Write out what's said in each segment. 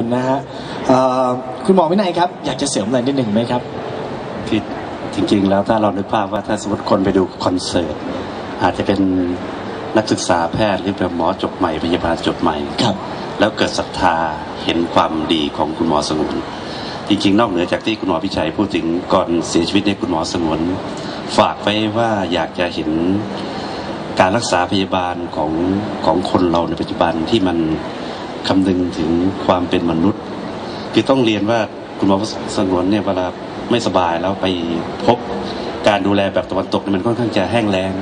นะฮะเอ่อคุณหมอวินัยครับ อยากจะเสริมอะไรนิดหนึ่งไหมครับ ที่จริงๆ แล้วถ้าเรานึกภาพว่าถ้าสมมติคนไปดูคอนเสิร์ต อาจจะเป็นนักศึกษาแพทย์หรือเป็นหมอจบใหม่พยาบาลจบใหม่ ครับ แล้วเกิดศรัทธาเห็นความดีของคุณหมอสงวนจริงๆ นอกเหนือจากที่คุณหมอพิชัยพูดถึงก่อนเสียชีวิตในยคุณหมอสงวนฝากไว้ว่าอยากจะเห็นการรักษาพยาบาลของของคนเราในปัจจุบันที่มัน คำนึงถึงความเป็นมนุษย์ คือต้องเรียนว่าคุณหมอสงวนเนี่ยเวลาไม่สบายแล้วไปพบการดูแลแบบตะวันตกมันค่อนข้างจะแห้งแล้ง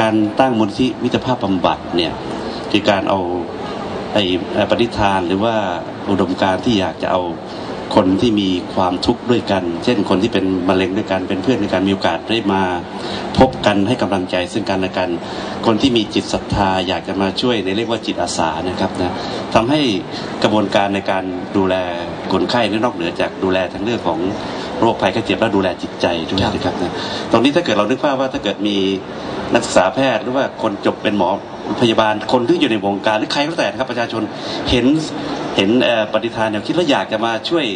การตั้งมูลที่มิตรภาพบำบัดเนี่ยคือการเอาไอ้ปฏิทานหรือว่าอุดมการที่อยากจะเอา คนที่มีความทุกข์ด้วยกัน เช่นคนที่เป็นมะเร็งด้วยกันเป็นเพื่อนด้วยกันมีโอกาสได้มาพบกันให้กำลังใจซึ่งกันและกัน คนที่มีจิตศรัทธาอยากจะมาช่วยในเรียกว่าจิตอาสานะครับนะทำให้กระบวนการในการดูแลคนไข้นี่นอกเหนือจากดูแลทั้งเรื่องของโรคภัยไข้เจ็บแล้วดูแลจิตใจด้วยนะครับนะตรงนี้ถ้าเกิดเรานึกภาพว่าถ้าเกิดมีนักศึกษาแพทย์หรือว่าคนจบเป็นหมอ พยาบาลคนที่อยู่ในวงการหรือใครก็แต่นะครับประชาชนเห็นเห็นปฏิทานแนวคิดแล้วอยากจะมาช่วย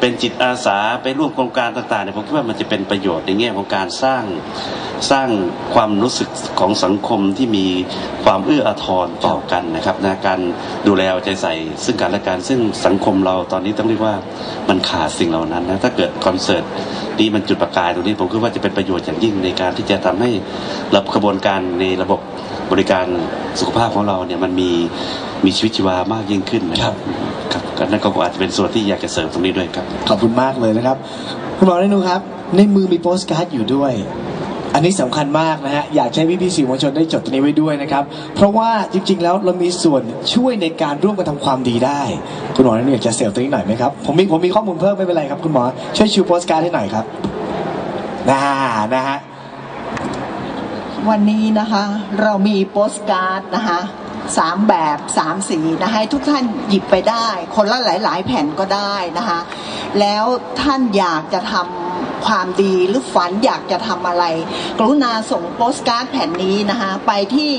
เป็นจิตอาสาไปร่วมโครงการต่างๆเนี่ยผมคิดว่ามันจะเป็นประโยชน์ในแง่ของการสร้างสร้างความรู้สึกของสังคมที่มีความเอื้ออาทรต่อกันนะครับนะการดูแลเอาใจใส่ซึ่งกันและกันซึ่งสังคมเราตอนนี้ต้องเรียกว่ามันขาดสิ่งเหล่านั้นนะถ้าเกิดคอนเสิร์ตนี้มันจุดประกายตรงนี้ผมคิดว่าจะเป็นประโยชน์อย่างยิ่งในการที่จะทำให้ระบบกระบวนการในระบบบริการสุขภาพของเราเนี่ยมันมีมีชีวิตชีวามากยิ่งขึ้นนะครับครับนั่นก็อาจจะเป็นส่วนที่อยากจะเสริมตรงนี้ด้วยครับ ขอบคุณมากเลยนะครับ คุณหมอเรนูครับ ในมือมีโปสการ์ดอยู่ด้วย อันนี้สำคัญมากนะฮะ อยากให้พี่พี่สื่อมวลชนได้จดตัวนี้ไว้ด้วยนะครับ เพราะว่าจริง ๆ แล้วเรามีส่วนช่วยในการร่วมกันทำความดีได้ คุณหมอเรนูอยากจะเสริมตัวนี้หน่อยไหมครับ ผมมีผมมีข้อมูลเพิ่มไม่เป็นไรครับคุณหมอ ช่วยชูโปสการ์ดให้หน่อยครับนะนะฮะ วันนี้นะคะเรามีโปสการ์ดนะคะสามแบบสามสีนะคะให้ทุกท่านหยิบไปได้ คนละหลาย ๆ แผ่นก็ได้นะคะ แล้วท่านอยากจะทำความดีหรือฝันอยากจะทำอะไร กรุณาส่งโปสการ์ดแผ่นนี้นะคะไปที่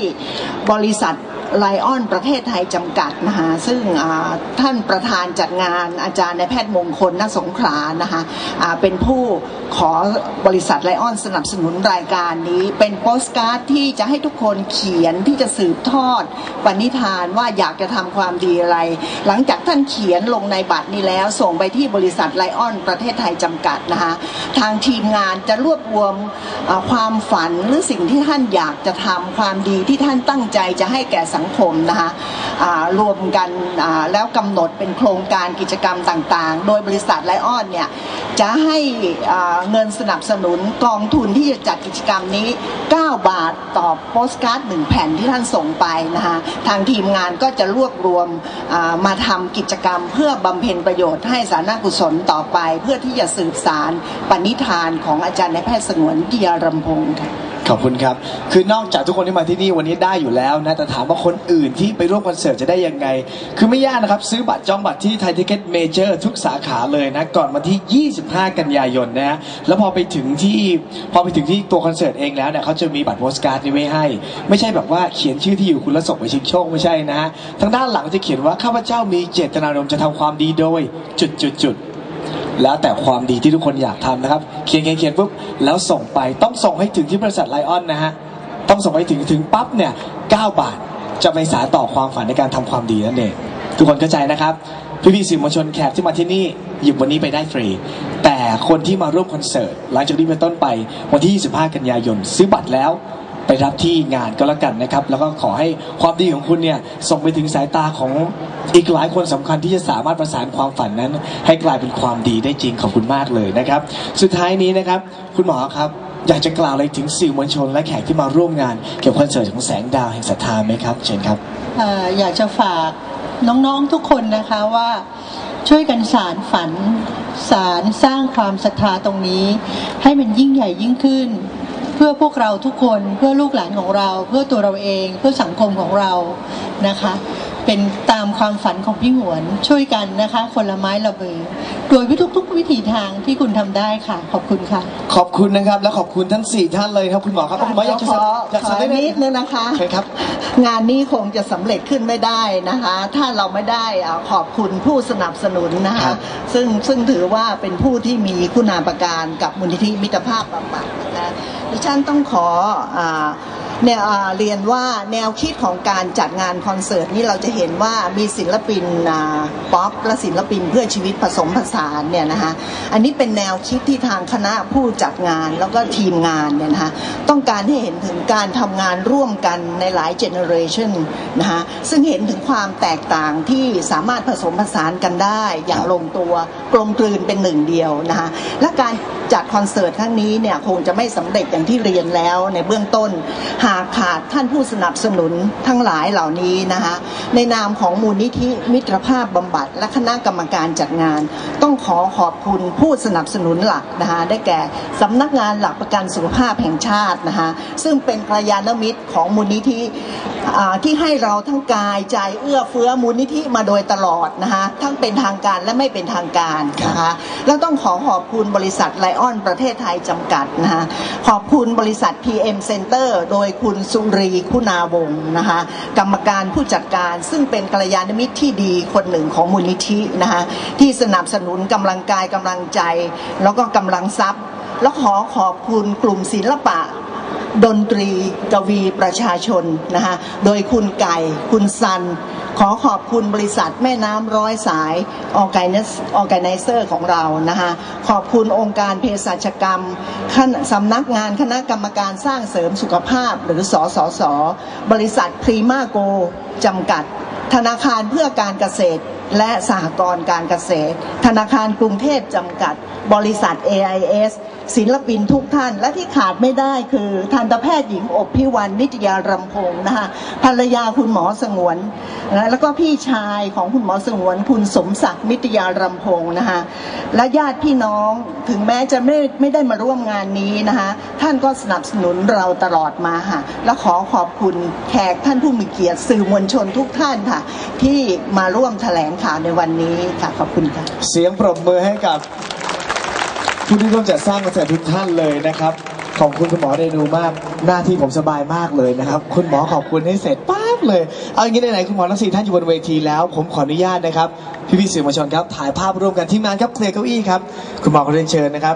บริษัท ไลออนประเทศไทยจำกัดนะคะซึ่งท่านประธานจัดงานอาจารย์ในแพทย์มงคลนสงขลานะคะเป็นผู้ขอบริษัทไลออนสนับสนุนรายการนี้เป็นโปสการ์ดที่จะให้ทุกคนเขียนที่จะสืบทอดปณิธานว่าอยากจะทำความดีอะไร หลังจากท่านเขียนลงในบัตรนี้แล้ว ส่งไปที่บริษัทไลออนประเทศไทยจำกัดนะคะทางทีมงานจะรวบรวมความฝันหรือสิ่งที่ท่านอยากจะทำความดีที่ท่านตั้งใจจะให้แก่สังคมนะคะรวมกันแล้วกำหนดเป็นโครงการกิจกรรมต่างๆ โดยบริษัทไลออนเนี่ยจะให้เงินสนับสนุนกองทุนที่จะจัดกิจกรรมนี้ 9 บาทต่อโปสการ์ดหนึ่งแผ่นที่ท่านส่งไปนะคะทางทีมงานก็จะรวบรวมมาทำกิจกรรมเพื่อบำเพ็ญประโยชน์ให้สาธารณกุศลต่อไป เพื่อที่จะสืบสารปณิธานของอาจารย์นายแพทย์สงวนเดียรำพงค่ะ ขอบคุณครับ คือนอกจากทุกคนที่มาที่นี่วันนี้ได้อยู่แล้วนะ แต่ถามว่าคนอื่นที่ไปร่วมคอนเสิร์ตจะได้ยังไง คือไม่ยากนะครับ ซื้อบัตรจองบัตรที่ไทยทิเก็ตเมเจอร์ทุกสาขาเลยนะ ก่อนวันที่ 25 กันยายนนะฮะแล้วพอไปถึงที่พอไปถึงที่ตัวคอนเสิร์ตเองแล้วเนี่ยเขาจะมีบัตรโพสการ์ดนี้ไว้ให้ ไม่ใช่แบบว่าเขียนชื่อที่อยู่คุณแล้วส่งไปชิงโชคไม่ใช่นะฮะทางด้านหลังจะเขียนว่าข้าพเจ้ามีเจตนารมณ์จะทำความดีโดยจุดจุดจุดๆ แล้วแต่ความดีที่ทุกคนอยากทำนะครับ เขียนเขียนเขียนปุ๊บแล้วส่งไปต้องส่งให้ถึงที่บริษัทไลออนนะฮะต้องส่งให้ถึงถึงปั๊บเนี่ย9บาทจะไปสารต่อความฝันในการทำความดีนั่นเองทุกคนเข้าใจนะครับพี่พี่สื่อมวลชนแขกที่มาที่นี่หยิบวันนี้ไปได้ฟรี แต่คนที่มาร่วมคอนเสิร์ตหลังจากนี้เป็นต้นไปวันที่ 25 กันยายน ซื้อบัตรแล้ว ไปรับที่งานก็แล้วกันนะครับ แล้วก็ขอให้ความดีของคุณเนี่ยส่งไปถึงสายตาของอีกหลายคนสำคัญที่จะสามารถประสานความฝันนั้น ให้กลายเป็นความดีได้จริงขอบคุณมากเลยนะครับ สุดท้ายนี้นะครับ คุณหมอครับ อยากจะกล่าวอะไรถึงสื่อมวลชน และแขกที่มาร่วมงาน เกี่ยวกับคอนเสิร์ตของแสงดาวแห่งศรัทธาไหมครับเชิญครับอยากจะฝากน้องๆทุกคนนะคะว่าช่วยกันสารฝันสารสร้างความศรัทธาตรงนี้ ให้มันยิ่งใหญ่ยิ่งขึ้น พื่อพวกเราทุกคนเพื่อลูกหลานของเรา เพื่อตัวเราเอง เพื่อสังคมของเรานะคะ เป็นตามความฝันของพี่หงวนช่วยกันนะคะ คนละไม้ละมือโดยวิทุกๆวิถีทางที่คุณทำได้ค่ะ ขอบคุณค่ะ ขอบคุณนะครับ และขอบคุณทั้ง 4 ท่านเลยครับคุณหมอครับคุณหมออยากจะขออยากขอสั่งได้ไหมนิดนึงนะคะเชิญครับ งานนี้คงจะสำเร็จขึ้นไม่ได้นะคะ ถ้าเราไม่ได้อ่าขอบคุณผู้สนับสนุนนะครัคะ บ ซึ่งซึ่งถือว่าเป็นผู้ที่มีคุณาประการกับมูลนิธิมิตรภาพบำบัดนะคะดิฉันต้องขออา แนวอ่าเรียนว่าแนวคิดของการจัดงานคอนเสิร์ตนี่เราจะเห็นว่ามีศิลปินป๊อปและศิลปินเพื่อชีวิตผสมผสานเนี่ยนะคะอันนี้เป็นแนวคิดที่ทางคณะผู้จัดงานแล้วก็ทีมงานเนี่ยนะคะต้องการให้เห็นถึงการทำงานร่วมกันในหลายเจเนอเรชันนะคะซึ่งเห็นถึงความแตกต่างที่สามารถผสมผสานกันได้ อย่างลงตัวกลมกลืนเป็นหนึ่งเดียวนะคะและการ จัดคอนเสิร์ตครั้งนี้เนี่ยคงจะไม่สำเร็จอย่างที่เรียนแล้วในเบื้องต้น หากขาดท่านผู้สนับสนุนทั้งหลายเหล่านี้นะคะในนามของมูลนิธิมิตรภาพบำบัด และคณะกรรมการจัดงาน ต้องขอขอบคุณผู้สนับสนุนหลักนะคะได้แก่สำนักงานหลักประกันสุขภาพแห่งชาตินะคะซึ่งเป็นกัลยาณมิตรของมูลนิธิที่ให้เราทั้งกายใจเอื้อเฟื้อมูลนิธิมาโดยตลอดนะคะทั้งเป็นทางการและไม่เป็นทางการนะคะแล้วต้องขอขอบคุณบริษัทไลออนประเทศไทยจำกัดนะคะขอบคุณบริษัท PM Center โดยคุณสุรีคุณาวงศ์นะคะกรรมการผู้จัดการซึ่งเป็นกัลยาณมิตรที่ดีคนหนึ่งของมูลนิธินะคะที่สนับสนุนกำลังกายกำลังใจ แล้วก็กำลังทรัพย์ แล้วขอขอบคุณกลุ่มศิลปะ ดนตรีกวีประชาชนนะคะโดยคุณไก่ คุณซัน ขอขอบคุณบริษัทแม่น้ำร้อยสายออแกนออแกไนเซอร์ของเรานะคะขอบคุณองค์การเภสัชกรรมสำนักงานคณะกรรมการสร้างเสริมสุขภาพหรือสสสบริษัทพรีมาโกจำกัด ธนาคารเพื่อการเกษตรและสหกรณ์การเกษตร ธนาคารกรุงเทพจำกัด บริษัท AIS ศิลปินทุกท่าน และที่ขาดไม่ได้คือทันตแพทย์หญิงอบพิวันนิตยารำพงศ์นะคะภรรยาคุณหมอสงวนนะแล้วก็พี่ชายของคุณหมอสงวน คุณสมศักดิ์นิตยารำพงศ์นะคะและญาติพี่น้องถึงแม้จะไม่ไม่ได้มาร่วมงานนี้นะคะท่านก็สนับสนุนเราตลอดมาค่ะและขอขอบคุณแขกท่านผู้มีเกียรติสื่อมวลชนทุกท่านค่ะ ที่มาร่วมแถลงข่าวในวันนี้ค่ะขอบคุณค่ะเสียงปรบมือให้กับ ผู้ที่ร่วมจัดสร้างคอนเสิร์ตทุกท่านเลยนะครับ ขอบคุณคุณหมอเรนูมาก หน้าที่ผมสบายมากเลยนะครับ คุณหมอขอบคุณให้เสร็จปั๊บเลย เอาอย่างนี้ไหนๆคุณหมอทั้งสี่ท่านอยู่บนเวทีแล้ว ผมขออนุญาตนะครับ พี่พี่ๆสื่อมวลชนครับ ถ่ายภาพร่วมกันทีมงานครับเคลียร์เก้าอี้ครับ คุณหมอขอเรียนเชิญนะครับ